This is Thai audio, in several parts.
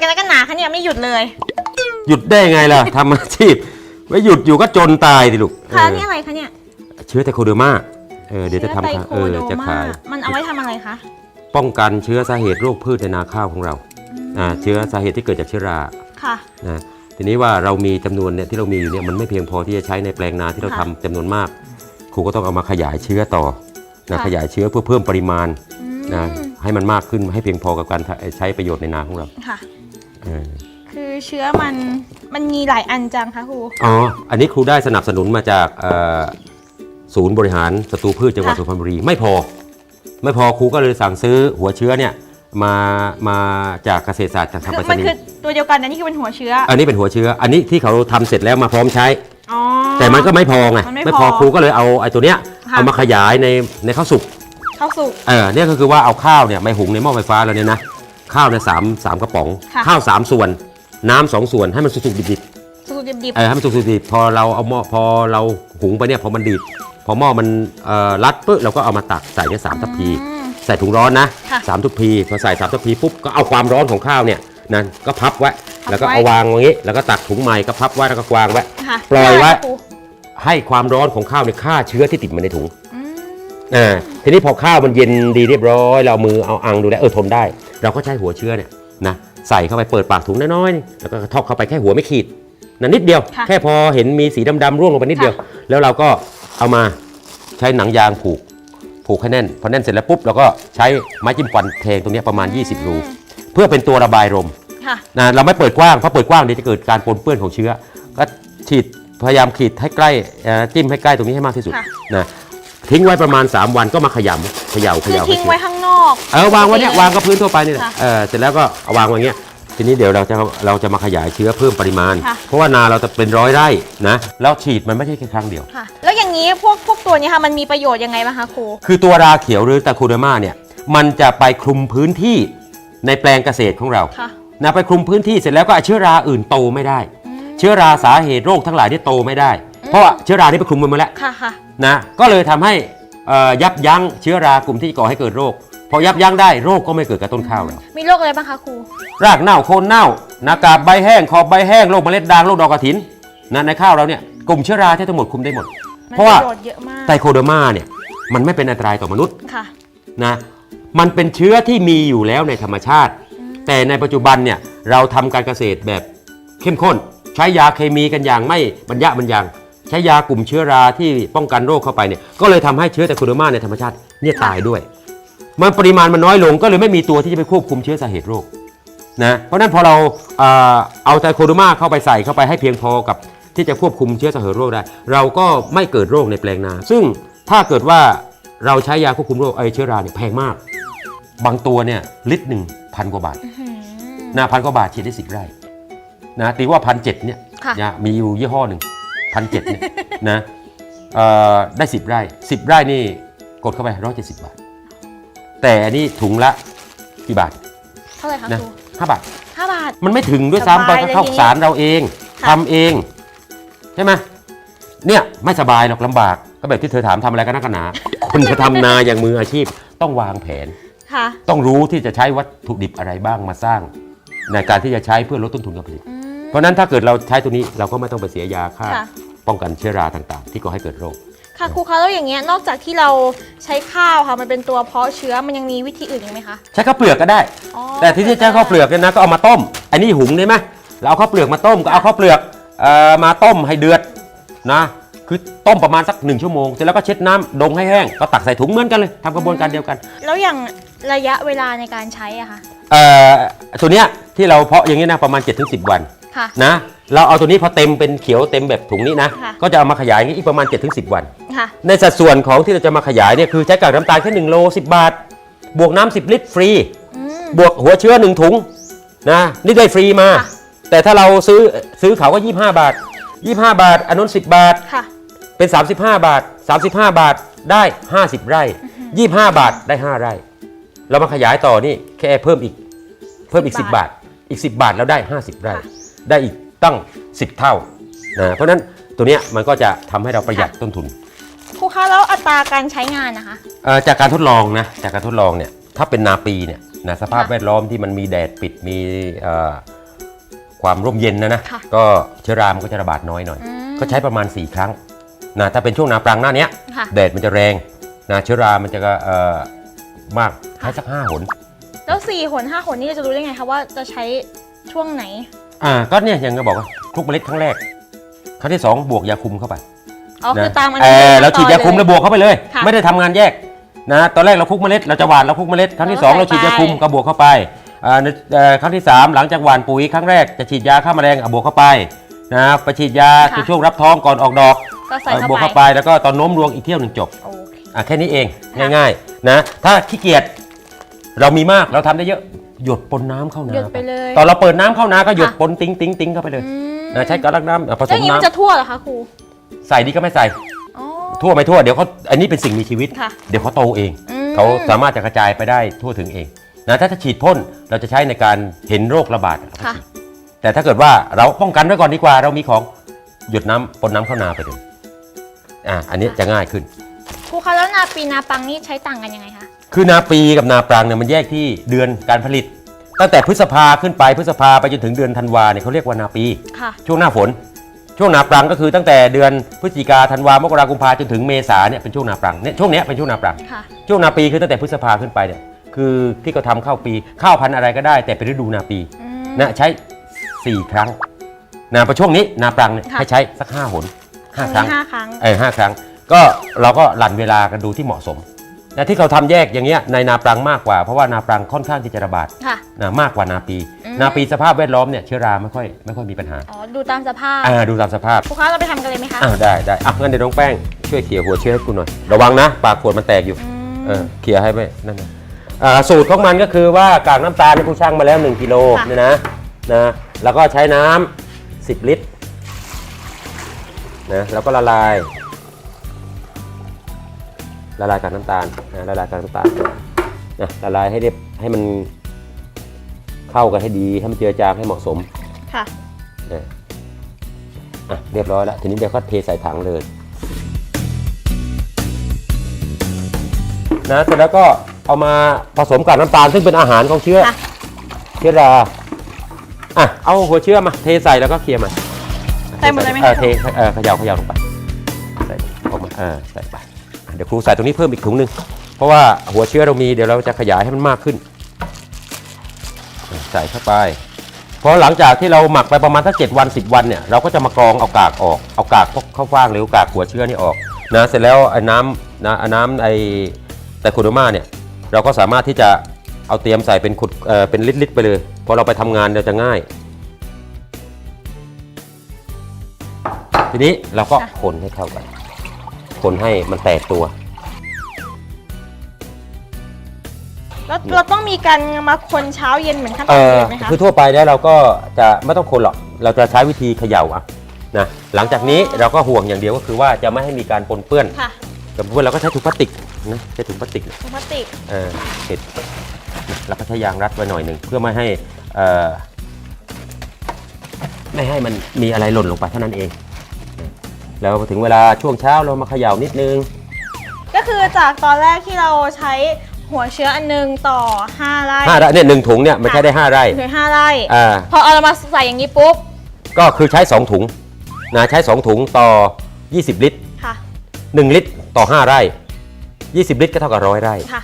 กันแล้วกันหนาคะเนี่ยไม่หยุดเลยหยุดได้ไงล่ะ ทำอาชีพไม่หยุดอยู่ก็จนตายดิลูกค่ะเออนี่อะไรคะเนี่ยเชื้อไทโคเดอร์มาเออเดี๋ยวจะเชื้อไตทำโคเออโดจะมาขาย มันเอาไว้ทำอะไรคะ ป้องกันเชื้อสาเหตุโรคพืชในนาข้าวของเราอ่าเชื้อสาเหตุที่เกิดจากเชื้อราค่ะนะทีนี้ว่าเรามีจำนวนเนี่ยที่เรามีอยู่เนี่ยมันไม่เพียงพอที่จะใช้ในแปลงนาที่เราค่ะทำจำนวนมาก ครูก็ต้องเอามาขยายเชื้อต่อนะค่ะขยายเชื้อเพื่อเพิ่มปริมาณอืมนะให้มันมากขึ้นให้เพียงพอกับการใช้ประโยชน์ในนาของเราค่ะเออ คือเชื้อมันมันมีหลายอันจังคะครู อ๋อ อันนี้ครูได้สนับสนุนมาจากเอ่อศูนย์บริหารศัตรูพืชจังหวัดค่ะ สุพรรณบุรีไม่พอ ไม่พอครูก็เลยสั่งซื้อหัวเชื้อเนี่ยมามาจากเกษตรศาสตร์จากทางคืไปอรษมันณีคือย์ตัวเดียวกันนะนี่คือเป็นหัวเชื้ออันนี้เป็นหัวเชื้อ อันนี้ที่เขาทำเสร็จแล้วมาพร้อมใช้ อ๋อ แต่มันก็ไม่พอไงมันไม่ไม่พพออครูก็เลยเอาไอ้ตัวเนี้ยค่ะ เอามาขยายในในข้าวสุก เข้าสุก เออเนี่ยก็คือว่าเอาข้าวเนี่ยไปหุงในหม้อไฟฟ้าแล้วเนี่ยนะ ข้าวเนี่ยสามสามกระป๋อง ค่ะ ข้าวสามส่วน น้ำสองส่วนให้มันสุกๆดิบสุกดิบๆเออให้มันสุกๆดิบๆพอเราเอาหม้อพอเราหุงไปเนี่ยพอมันดิบพอหม้อมันเอ่อรัดปุ๊บเราก็เอามาตักใส่เนี่ยสามๆทัพพี อืม ใส่ถุงร้อนนะค่ะ สามทัพพีพอใส่สามทัพพีปุ๊บก็เอาความร้อนของข้าวเนี่ยนั่นก็พับไว้พับแล้วก็ไว้เอาวางอย่างงี้ แล้วก็ตักถุงใหม่ก็พับไว้แล้วก็วางไว้ ค่ะปล่อยไว้ ครูให้ความร้อนของข้าวเนี่ยฆ่าเชื้อที่ติดมาในถุงอืมอ่าทีนี้พอข้าวมันเย็นดีเรียบร้อย เราเอามือเอาอังดูแลวเออทนได้ เราก็ใช้หัวเชื้อเนี่ยนะใส่เข้าไปเปิดปากถุงน้อยๆนี่แล้วก็กระเทอกเข้าไปแค่หัวไม่ขีดนะนิดเดียวค่ะแค่พอเห็นมีสีดำๆร่วงลงไปนิดเดียวค่ะแล้วเราก็เอามาใช้หนังยางผูกผูกให้แน่นพอแน่นเสร็จแล้วปุ๊บเราก็ใช้ไม้จิ้มฟันแทงตรงเนี้ยประมาณ 20 รู เพื่อเป็นตัวระบายลมค่ะนะเราไม่เปิดกว้างเพราะเปิดกว้างเดี๋ยวจะเกิดการปนเปื้อนของเชื้อ ก็ฉีดพยายามขีดให้ใกล้เอ่อจิ้มให้ใกล้ตรงนี้ให้มากที่สุดค่ะนะ ทิ้งไว้ประมาณ 3 วันก็มาขยำเขย่าเขคือย่าทิ้งไว้ข้างนอก เออวางไว้เนี่ยวางกับพื้นทั่วไปนี่แหละค่ะเออเสร็จแล้วก็เอาวางไว้อย่างเงี้ยทีนี้เดี๋ยวเราจะเราจะมาขยายเชื้อเพิ่มปริมาณ ค่ะ เพราะว่านาเราจะเป็นร้อยไร่นะแล้วฉีดมันไม่ใช่แค่ครั้งเดียว ค่ะ แล้วอย่างนี้พวกพวกตัวนี้ค่ะมันมีประโยชน์ยังไงบ้างคะครู คือตัวราเขียวหรือตะคูเดอร์มาเนี่ยมันจะไปคลุมพื้นที่ในแปลงเกษตรของเราค่ะ นะไปคลุมพื้นที่เสร็จแล้วก็เชื้อราอื่นโตไม่ได้อืมเชื้อราสาเหตุโรคทั้งหลายที่โตไม่ได้ เพราะว่าเชื้อราที่ไปคลุมมันมาแล้วค่ะค่ะนะก็เลยทำให้เอ่อยับยั้งเชื้อรากลุ่มที่ก่อให้เกิดโรค พอยับยั้งได้โรคก็ไม่เกิดกับต้นข้าวเรามีโรคอะไรบ้างคะครู รากเน่าโคนเน่าหนากาบใบแห้งขอบใบแห้งโรคเมล็ดด่างโรคดอกกระถินนะในข้าวเราเนี่ยกลุ่มเชื้อราที่ทั้งหมดคุมได้หมด มันเพราะว่า ประโยชน์เยอะมากไตโคเดอร์มาเนี่ยมันไม่เป็นอันตรายต่อมนุษย์ ค่ะ นะมันเป็นเชื้อที่มีอยู่แล้วในธรรมชาติ แต่ในปัจจุบันเนี่ยเราทำการเกษตรแบบเข้มข้น ใช้ยาเคมีกันอย่างไม่บรรยะบรรยัง ใช้ยากลุ่มเชื้อราที่ป้องกันโรคเข้าไปเนี่ยก็เลยทำให้เชื้อไตโคเดอร์มาในธรรมชาติเนี่ยตายด้วย มันปริมาณมันน้อยลงก็เลยไม่มีตัวที่จะไปควบคุมเชื้อสาเหตุโรคนะเพราะฉะนั้นพอเราเอ่อเอาไตโคเดอร์มาเข้าไปใส่เข้าไปให้เพียงพอกับที่จะควบคุมเชื้อสาเหตุโรคได้ เราก็ไม่เกิดโรคในแปลงนา ซึ่งถ้าเกิดว่าเราใช้ยาควบคุมโรคไอเชื้อราเนี่ยแพงมาก บางตัวเนี่ยลิตรหนึ่งพันกว่าบาทอื้อหือนะพันกว่าบาทฉีดได้สิบไร่นะตีว่าพันเจ็ดเนี่ยค่ะนะมีอยู่ยี่ห้อหนึ่ง พันเจ็ดเนี่ยนะเอ่อได้สิบไร่สิบไร่นี่กดเข้าไปร้อยเจ็ดสิบบาท แต่อันนี้ถุงละกี่บาท เท่าไหร่คะนะครูห้าบาทห้าบาท มันไม่ถึงด้วยซ้ำไปสบายเลยเข้าทีนี้สารเราเองค่ะทำเอง ใช่ไหมเนี่ยไม่สบายหรอกลำบาก ก็แบบที่เธอถามทำอะไรกันนักกันหนา คนจะทำนาอย่างมืออาชีพต้องวางแผนค่ะต้องรู้ที่จะใช้วัตถุดิบอะไรบ้างมาสร้าง ในการที่จะใช้เพื่อลดต้นทุนการผลิตอืม เพราะฉะนั้นถ้าเกิดเราใช้ตัวนี้เราก็ไม่ต้องไปเสียยาฆ่า ค่ะ ป้องกันเชื้อราต่างๆ ที่ก่อให้เกิดโรค ค่ะครูคะแล้วอย่างเงี้ยนอกจากที่เราใช้ข้าวค่ะ มันเป็นตัวเพาะเชื้อมันยังมีวิธีอื่นอีกไหมคะใช้ข้าวเปลือกก็ได้ อ๋อแต่ที่ที่ใช้ข้าวเปลือกเนี่ยนะก็เอามาต้ม อันนี้หุงได้ไหมเราเอาข้าวเปลือกมาต้มก็เอาข้าวเปลือกเอ่อมาต้มให้เดือดนะคือต้มประมาณสักหนึ่งชั่วโมงเสร็จแล้วก็เช็ดน้ำดงให้แห้งก็ตักใส่ถุงเหมือนกันเลยทำกระบวนการเดียวกัน แล้วอย่างระยะเวลาในการใช้อะคะ เอ่อตัวเนี้ยที่เราเพาะอย่างนี้นะประมาณ7-10 วัน ค่ะ นะ เราเอาตัวนี้พอเต็มเป็นเขียวเต็มแบบถุงนี้นะ ค่ะ ก็จะเอามาขยายอย่างนี้อีกประมาณ 7-10 วัน ค่ะ ในสัดส่วนของที่เราจะมาขยายเนี่ยคือใช้กากน้ำตาลแค่1โล10 บาท บวกน้ำ10 ลิตรฟรี อืม บวกหัวเชื้อ 1 ถุงนะนี่ได้ฟรีมา ค่ะ แต่ถ้าเราซื้อซื้อเขาก็ 25 บาท 25 บาท อันนู้น10 บาท ค่ะ เป็น 35 บาท 35 บาทได้ 50 ไร่ 25 บาทได้ 5 ไร่ เรามาขยายต่อนี่แค่เพิ่มอีก เพิ่มอีก 10 บาท อีก 10 บาทแล้วได้ 50 ไร่ ค่ะ ได้อีกตั้ง 10 เท่านะเพราะฉะนั้นตัวเนี้ยมันก็จะทำให้เราประหยัดต้นทุนครูคะแล้วอัตราการใช้งานนะคะ เอ่อจากการทดลองนะจากการทดลองเนี่ยถ้าเป็นนาปีเนี่ยนะสภาพค่ะแวดล้อมที่มันมีแดดปิดมีเอ่อความร่มเย็นนะนะค่ะก็เชื้อรามันก็จะระบาดน้อยหน่อย อืม ก็ใช้ประมาณ 4 ครั้งนะถ้าเป็นช่วงนาปรังหน้าเนี้ย ค่ะ แดดมันจะแรงนะเชื้อรา มันจะเอ่อมากใช้สักห้าหน แล้วสี่หนห้าหนนี่เราจะรู้ได้ไงคะว่าจะใช้ช่วงไหน อ่าก็เนี่ยยังก็บอกว่าคลุกเมล็ดครั้งแรกครั้งที่2บวกยาคุมเข้าไปอ๋อคือนะตามอันเอนี้อเราฉีดยาคุมแล้วบวกเข้าไปเลย ค่ะ ไม่ได้ทำงานแยกนะตอนแรกเราคลุกเมล็ดเราจะหว่านเราคลุกเมล็ดครั้งที่2เราฉีดยาคุมก็บวกเข้าไปอ่าในเอ่อครั้งที่3หลังจากหว่านปุ๋ยครั้งแรกจะฉีดยาฆ่าแมลงอะบวกเข้าไปนะไปฉีดยาค่ะ ช่วงรับท้องก่อนออกดอกก็ใส่อะเข้าบวกเข้าไปไปแล้วก็ตอนโน้มรวงอีกเที่ยวหนึ่งจบ โอเค อะแค่นี้เองค่ะ ง่ายๆนะถ้าขี้เกียจเรามีมากเราทำได้เยอะ หยดปนน้ำเข้านาหยุดไปเลยตอนเราเปิดน้ำเข้านาก็หยดค่ะปนติ้งติ้งติ้งเข้าไปเลยอืมนะใช้กระลักน้ำอะผสแล้วอมย่างนี้มันน้ำจะทั่วเหรอคะครูใส่ดีก็ไม่ใส่ อ๋อ ทั่วไม่ทั่วเดี๋ยวเขาอันนี้เป็นสิ่งมีชีวิต ค่ะเดี๋ยวเขาโตเอง อืม เขาสามารถจะกระจายไปได้ทั่วถึงเองนะถ้าจะฉีดพ่นเราจะใช้ในการเห็นโรคระบาดเราก็ค่ะฉีดแต่ถ้าเกิดว่าเราป้องกันไว้ก่อนดีกว่า เรามีของหยดน้ำปนน้ำเข้านาไปเลยอะอันนี้จะง่ายขึ้น ครูคะแล้วนาปีนาปังนี่ใช้ต่างกันยังไงคะ คือนาปีกับนาปรังเนี่ยมันแยกที่เดือนการผลิต ตั้งแต่พฤษภาขึ้นไปพฤษภาไปจนถึงเดือนธันวาเนี่ยเขาเรียกว่านาปี ค่ะ ช่วงหน้าฝน ช่วงนาปรังก็คือตั้งแต่เดือนพฤศจิกาธันวามกรากุมภาจนถึงเมษาเนี่ยเป็นช่วงนาปรังเนี่ยช่วงเนี้ยเป็นช่วงนาปรัง ค่ะ ช่วงนาปีคือตั้งแต่พฤษภาขึ้นไปเนี่ยคือที่เขาทำข้าวปีข้าวพันธุ์อะไรก็ได้ แต่เป็นฤดูนาปีอืม นะใช้ 4 ครั้งนะพอช่วงนี้นาปรังเนี่ยค่ะ ให้ใช้สัก5หนห้าครั้งห้าครั้ง เออห้าครั้งก็เราก็หลั่นเวลากันดูที่เหมาะสม นะที่เขาทำแยกอย่างเงี้ยในนาปรังมากกว่า เพราะว่านาปรังค่อนข้างที่จะระบาดค่ะ นะมากกว่านาปี อืม นาปีสภาพแวดล้อมเนี่ยเชื้อราไม่ค่อยไม่ค่อยมีปัญหาอ๋อ ดูตามสภาพอ่าดูตามสภาพครูคะเราไปทำกันเลยไหมคะอ่าได้ได้อะงั้นเดี๋ยวน้องแป้งช่วยเขี่ยหัวเชื้อให้กูหน่อย ระวังนะ ปากขวดมันแตกอยู่อืมเออเขี่ยให้ไปนั่นนะอ่าสูตรของมันก็คือว่ากากน้ำตาลที่กูช่างมาแล้ว 1กิโลค่ะ เนี่ยนะนะแล้วก็ใช้น้ำ10 ลิตรนะแล้วก็ละลาย ละลายกากน้ำตาลนะละลายกากน้ำตาลนะละลายให้เรียบให้มันเข้ากันให้ดี ให้มันเจือจางให้เหมาะสมค่ะนะอะเรียบร้อยแล้วทีนี้เดี๋ยวก็เทใส่ถังเลยนะเสร็จแล้วก็เอามาผสมกับน้ำตาลซึ่งเป็นอาหารของเชื้อค่ะเชื้อราอะเอาหัวเชื้อมาเทใส่แล้วก็เคลียร์มันใส่หมดเลยไหมเออคะเทเออเขย่าเขย่าลงไปใส่ออกมาเออใส่ไปอะ เดี๋ยวครูใส่ตรงนี้เพิ่มอีกถุงหนึ่งเพราะว่าหัวเชื้อเรามีเดี๋ยวเราจะขยายให้มันมากขึ้น ใส่เข้าไปเพราะหลังจากที่เราหมักไปประมาณสักเจ็ดวัน 10 วันเนี่ยเราก็จะมากรองเอากากออกเอากากพวกข้าวฟ่างหรือกากหัวเชื้อนี่ออกนะเสร็จแล้วไอ้น้ำนะไอ้น้ำไอ้ไตโคโดมาเนี่ยเราก็สามารถที่จะเอาเตรียมใส่เป็นขุดเอ่อเป็นลิตรๆไปเลยพอเราไปทำงานเราจะง่าย ทีนี้เราก็ค่ะคนให้เข้ากัน คนให้มันแตกตัวแล้วเราต้องมีการมาคนเช้าเย็นเหมือนขั้นตเออนออื่นไหมคะคือทั่วไปแล้วเราก็จะไม่ต้องคนหรอก เราจะใช้วิธีเขย่าอะนะ หลังจากนี้เราก็ห่วงอย่างเดียวก็คือว่าจะไม่ให้มีการปนเปื้อนค่ะกับเปื้อนเราก็ใช้ถุงพลาสติกนะใช้ถุงพลาสติก ถุงพลาสติกเออเสร็จแล้วก็ใช้ยางรัดไว้หน่อยหนึ่งเพื่อไม่ให้เอ่อไม่ให้มันมีอะไรหล่นลงไปเท่านั้นเองนะ แล้วพอถึงเวลาช่วงเช้าเรามาเขย่านิดนึง ก็คือจากตอนแรกที่เราใช้หัวเชื้ออันหนึงต่อ 5 ไร่ห้าไร่เนี่ยหนึ่งถุงเนี่ยมันใช้ได้ห้าไร่ คือ5ไร่ อ่า พอเอาเรามาใส่อย่างนี้ปุ๊บ ก็คือใช้ 2 ถุงนะใช้ 2 ถุงต่อ 20 ลิตร ค่ะ 1 ลิตรต่อ 5 ไร่ 20 ลิตรก็เท่ากับร้อยไร่ ค่ะ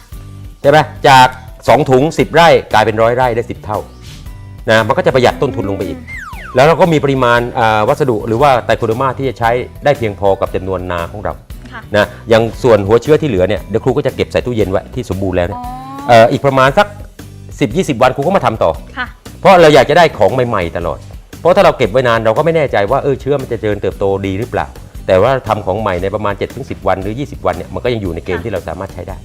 ใช่ไหมจาก 2 ถุง 10 ไร่กลายเป็นร้อยไร่ได้ 10 เท่านะมันก็จะประหยัดต้นทุนลงไปอีก แล้วเราก็มีปริมาณอ่าวัสดุหรือว่าไตรโคเดอร์มาที่จะใช้ได้เพียงพอกับจำนวนนาของเราค่ะ นะอย่างส่วนหัวเชื้อที่เหลือเนี่ยเดี๋ยวครูก็จะเก็บใส่ตู้เย็นไว้ที่สมบูรณ์แล้วเนี่ยอ๋อเอ่ออีกประมาณสัก 10-20 วันครูก็มาทำต่อ ค่ะ เพราะเราอยากจะได้ของใหม่ๆตลอด เพราะถ้าเราเก็บไว้นานเราก็ไม่แน่ใจว่าเออเชื้อมันจะเจริญเติบโตดีหรือเปล่า แต่ว่าทำของใหม่ในประมาณ 7-10 วันหรือ 20 วันเนี่ยมันก็ยังอยู่ในเกณฑ์ค่ะที่เราสามารถใช้ได้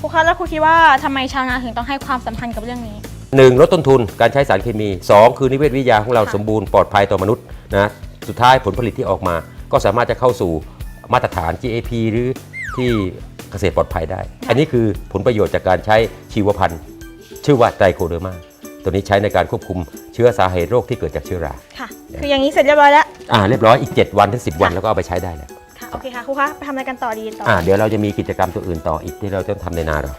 ครูคะแล้วครูคิดว่าทำไมชาวนาถึงต้องให้ความสำคัญกับเรื่องนี้ 1. ลดต้นทุนการใช้สารเคมี 2. คือนิเวศวิทยาของเราค่ะสมบูรณ์ปลอดภัยต่อมนุษย์นะสุดท้ายผลผลิตที่ออกมา ก็สามารถจะเข้าสู่มาตรฐาน GAP หรือที่เกษตรปลอดภัยได้ อันนี้คือผลประโยชน์จากการใช้ชีวพันธุ์ ชื่อว่าไตรโคเดอร์มาตัวนี้ใช้ในการควบคุมเชื้อสาเหตุโรคที่เกิดจากเชื้อรา ค่ะ คืออย่างนี้เสร็จเรียบร้อยแล้ว อ่าเรียบร้อยอีก 7 วันถึง10 วันแล้วก็เอาไปใช้ได้แล้ว ค่ะ โอเคค่ะครูคะไปทำอะไรกันต่อดีต่อออ่าเดี๋ยวเราจะมีกิจกรรมตัวอื่นต่ออีกที่เราจะทำในนาเรา